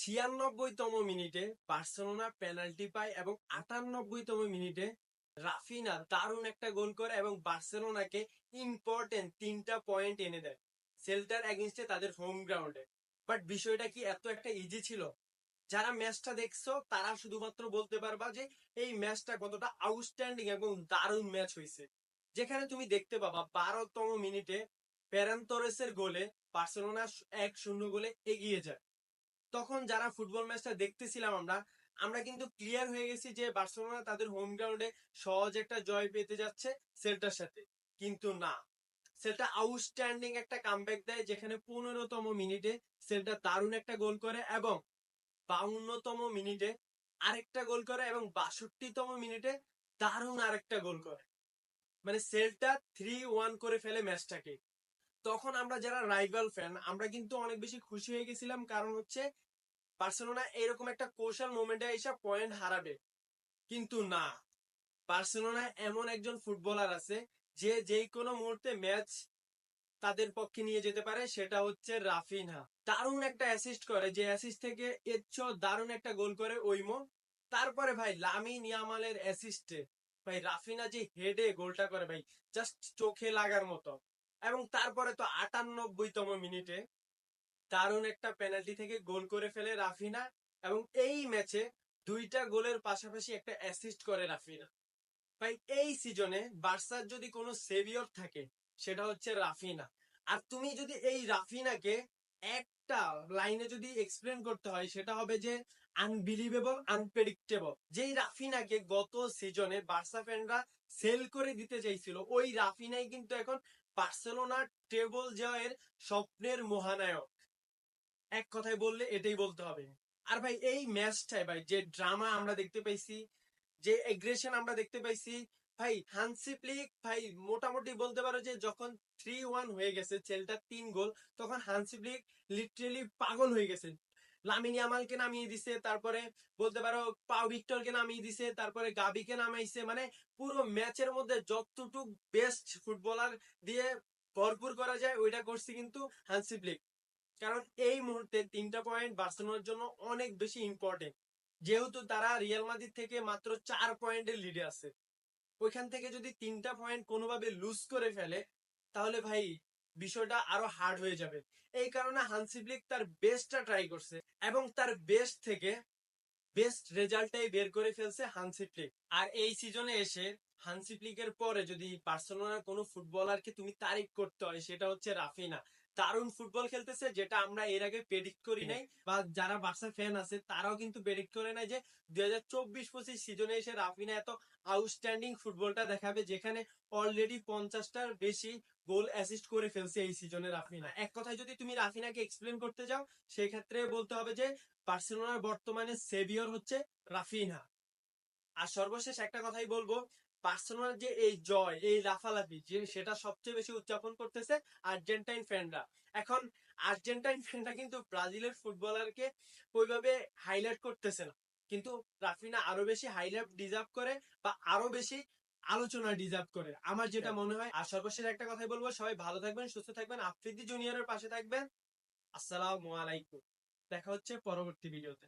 ছিয়ানব্বইতম মিনিটে Barcelona penalty পায় এবং আটানব্বইতম মিনিটে রাফিনা দারুণ একটা গোল করে এবং বার্সেলোনাকে ইম্পর্টেন্ট তিনটা পয়েন্ট এনে দেয়। সেল্টার এগেনস্টে তাদের হোম গ্রাউন্ডে বাট বিষয়টা কি এত একটা ইজি ছিল? যারা ম্যাচটা দেখছ, তারা শুধুমাত্র বলতে পারবা যে এই ম্যাচটা কতটা আউটস্ট্যান্ডিং এবং দারুণ ম্যাচ হয়েছে যেখানে তুমি দেখতে পাবা বারোতম মিনিটে প্যারান্তরেসের গোলে বার্সেলোনা এক শূন্য গোলে এগিয়ে যায়। তখন যারা ফুটবল ম্যাচটা দেখতেছিলাম আমরা আমরা কিন্তু ক্লিয়ার হয়ে গেছি যে বার্সেলোনা তাদের হোম গ্রাউন্ডে সহজ একটা জয় পেতে যাচ্ছে সেলটার সাথে। কিন্তু না, সেলটা আউটস্ট্যান্ডিং একটা কামব্যাক দেয় যেখানে পনেরোতম মিনিটে সেলটা দারুণ একটা গোল করে এবং বাউন্নতম মিনিটে আরেকটা গোল করে এবং বাষট্টিতম মিনিটে দারুণ আরেকটা গোল করে। মানে সেলটা থ্রি ওয়ান করে ফেলে ম্যাচটাকে। তখন আমরা যারা রাইভাল ফ্যান আমরা কিন্তু অনেক বেশি খুশি হয়ে গেছিলাম। কারণ হচ্ছে, বার্সেলোনা এরকম একটা কৌশল মোমেন্টে এসে পয়েন্ট হারাবে। কিন্তু না, বার্সেলোনা এমন একজন ফুটবলার আছে, যে যেই কোনো মুহূর্তে ম্যাচ তাদের পক্ষে নিয়ে যেতে পারে, সেটা হচ্ছে রাফিনহা। দারুণ একটা অ্যাসিস্ট করে, যে অ্যাসিস্ট থেকে চেয়েও দারুণ একটা গোল করে ওইমো। তারপরে ভাই লামি নিয়ামালের অ্যাসিস্টে ভাই রাফিনা যে হেডে গোলটা করে, ভাই জাস্ট চোখে লাগার মতো। এবং তারপরে তো আটানব্বইতম মিনিটে দারুণ একটা পেনাল্টি থেকে গোল করে ফেলে রাফিনা এবং এই ম্যাচে দুইটা গোলের পাশাপাশি একটা অ্যাসিস্ট করে রাফিনা। ভাই, এই সিজনে বার্সার যদি কোনো সেভিয়র থাকে, সেটা হচ্ছে রাফিনা। আর তুমি যদি এই রাফিনাকে একটা লাইনে যদি এক্সপ্লেন করতে হয়, সেটা হবে যে আনবিলিভেবল আনপ্রেডিক্টেবল যেই রাফিনাকে গত সিজনে বার্সা ফ্যানরা সেল করে দিতে চাইছিল, ওই রাফিনাই কিন্তু এখন বার্সেলোনার টেবল জয়ের স্বপ্নের মহানায়ক। এক কথায় বললে এটাই বলতে হবে। আর ভাই, এই ম্যাচটায় ভাই, যে ড্রামা আমরা দেখতে পাইছি, যে এগ্রেশন আমরা দেখতে পাইছি ভাই হানসি ফ্লিক ভাই, মোটামুটি বলতে পারো যে যখন থ্রি ওয়ান হয়ে গেছে চেলটা তিন গোল, তখন হানসি ফ্লিক লিটারেলি পাগল হয়ে গেছে। লামিনী আমালকে নামিয়ে দিছে, তারপরে বলতে পারো পাও ভিক্টরকে নামিয়ে দিছে, তারপরে গাবিকে নামাইছে মানে পুরো ম্যাচের মধ্যে যতটুক বেস্ট ফুটবলার দিয়ে ভরপুর করা যায়, ওইটা করছে কিন্তু হানসি ফ্লিক কারণ এই মুহূর্তে তিনটা পয়েন্ট বার্সেলোনার জন্য অনেক বেশি ইম্পর্টেন্ট যেহেতু তারা রিয়াল মাদ্রিদ থেকে মাত্র চার পয়েন্টের লিডে আছে। ওইখান থেকে যদি তিনটা পয়েন্ট কোনোভাবে লুজ করে ফেলে, তাহলে ভাই বিষয়টা আরও হার্ড হয়ে যাবে। এই কারণে হানসি ফ্লিক তার বেস্টটা ট্রাই করছে এবং তার বেস্ট থেকে বেস্ট রেজাল্টটাই বের করে ফেলছে হানসি ফ্লিক আর এই সিজনে এসে হানসি ফ্লিকের পরে যদি বার্সেলোনার কোনো ফুটবলারকে তুমি তারিফ করতে হয়, সেটা হচ্ছে রাফিনা। দারুণ ফুটবল খেলতেছে, যেটা আমরা এর আগে প্রেডিক্ট করি নাই, বা যারা বার্সা ফ্যান আছে, তারাও কিন্তু প্রেডিক্ট করে নাই যে দুই হাজার চব্বিশ পঁচিশ সিজনে এসে রাফিনা এত আউটস্ট্যান্ডিং ফুটবলটা দেখাবে, যেখানে অলরেডি পঞ্চাশটার বেশি গোল অ্যাসিস্ট করে ফেলছে এই সিজনে রাফিনা। এক কথায় যদি তুমি রাফিনাকে এক্সপ্লেন করতে যাও সেই ক্ষেত্রে বলতে হবে যে বার্সেলোনার বর্তমানে সেভিয়র হচ্ছে রাফিনা। আর সর্বশেষ একটা কথাই বলব বার্সেলোনার যে এই জয় এই লাফালাফি যে সেটা সবচেয়ে বেশি উদযাপন করতেছে আর্জেন্টাইন ফ্যানরা। এখন আর্জেন্টাইন ফ্যানরা কিন্তু ব্রাজিলের ফুটবলারকে ওইভাবে হাইলাইট করতেছে না। কিন্তু রাফিনা আরও বেশি হাইলাইট ডিজার্ভ করে বা আরও বেশি আলোচনা ডিজার্ভ করে। আমার যেটা মনে হয় আর সর্বশেষ একটা কথাই বলব সবাই ভালো থাকবেন সুস্থ থাকবেন আফ্রিদি জুনিয়রের পাশে থাকবেন। আসসালামু আলাইকুম। দেখা হচ্ছে পরবর্তী ভিডিওতে